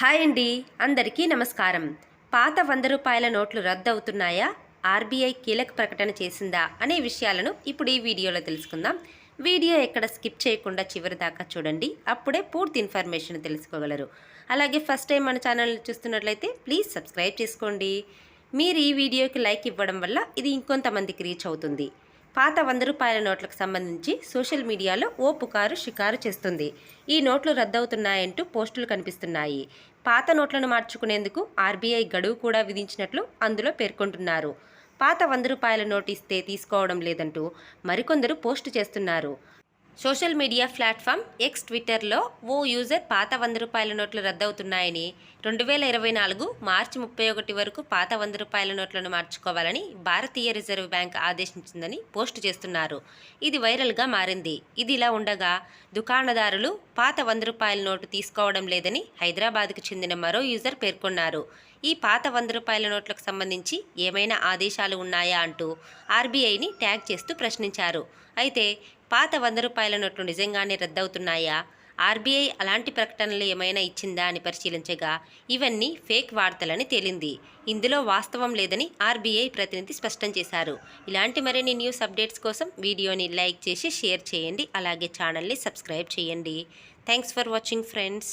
Hi అండి అందరికీ నమస్కారం. పాత వంద రూపాయల నోట్లు రద్దు అవుతున్నాయా ఆర్బీఐ కీలక ప్రకటన చేసిందా? అనే విషయాలను ఇప్పుడు ఈ వీడియోలో తెలుసుకుందాం. వీడియో ఎక్కడ స్కిప్ చేయకుండా చివరి దాకా చూడండి. అప్పుడే పూర్తి ఇన్ఫర్మేషన్ తెలుసుకోగలరు. అలాగే ఫస్ట్ టైం మన ఛానల్ చూస్తున్నట్లయితే ప్లీజ్ సబ్స్క్రైబ్ చేసుకోండి. మీరు ఈ వీడియోకి లైక్ ఇవ్వడం వల్ల ఇది ఇంకొంతమందికి రీచ్ అవుతుంది. పాత వంద రూపాయల నోట్లకు సంబంధించి సోషల్ మీడియాలో ఓ పుకారు షికారు చేస్తుంది. ఈ నోట్లు రద్దవుతున్నాయంటూ పోస్టులు కనిపిస్తున్నాయి. పాత నోట్లను మార్చుకునేందుకు ఆర్బీఐ గడువు కూడా విధించినట్లు అందులో పేర్కొంటున్నారు. పాత వంద రూపాయల నోటు ఇస్తే తీసుకోవడం లేదంటూ మరికొందరు పోస్టు చేస్తున్నారు. సోషల్ మీడియా ప్లాట్ఫామ్ ఎక్స్ ట్విట్టర్లో ఓ యూజర్ పాత వంద రూపాయల నోట్లు రద్దవుతున్నాయని రెండు వేల ఇరవై నాలుగు మార్చి ముప్పై ఒకటి వరకు పాత వంద రూపాయల నోట్లను మార్చుకోవాలని భారతీయ రిజర్వ్ బ్యాంక్ ఆదేశించిందని పోస్టు చేస్తున్నారు. ఇది వైరల్గా మారింది. ఇది ఇలా ఉండగా దుకాణదారులు పాత వంద రూపాయల నోటు తీసుకోవడం లేదని హైదరాబాద్కు చెందిన మరో యూజర్ పేర్కొన్నారు. ఈ పాత వంద రూపాయల నోట్లకు సంబంధించి ఏమైనా ఆదేశాలు ఉన్నాయా అంటూ ఆర్బీఐని ట్యాగ్ చేస్తూ ప్రశ్నించారు. అయితే పాత వంద రూపాయల నోట్లు నిజంగానే రద్దవుతున్నాయా? ఆర్బీఐ అలాంటి ప్రకటనలు ఏమైనా ఇచ్చిందా అని పరిశీలించగా ఇవన్నీ ఫేక్ వార్తలని తేలింది. ఇందులో వాస్తవం లేదని ఆర్బీఐ ప్రతినిధి స్పష్టం చేశారు. ఇలాంటి మరిన్ని న్యూస్ అప్డేట్స్ కోసం వీడియోని లైక్ చేసి షేర్ చేయండి. అలాగే ఛానల్ని సబ్స్క్రైబ్ చేయండి. Thanks for watching friends.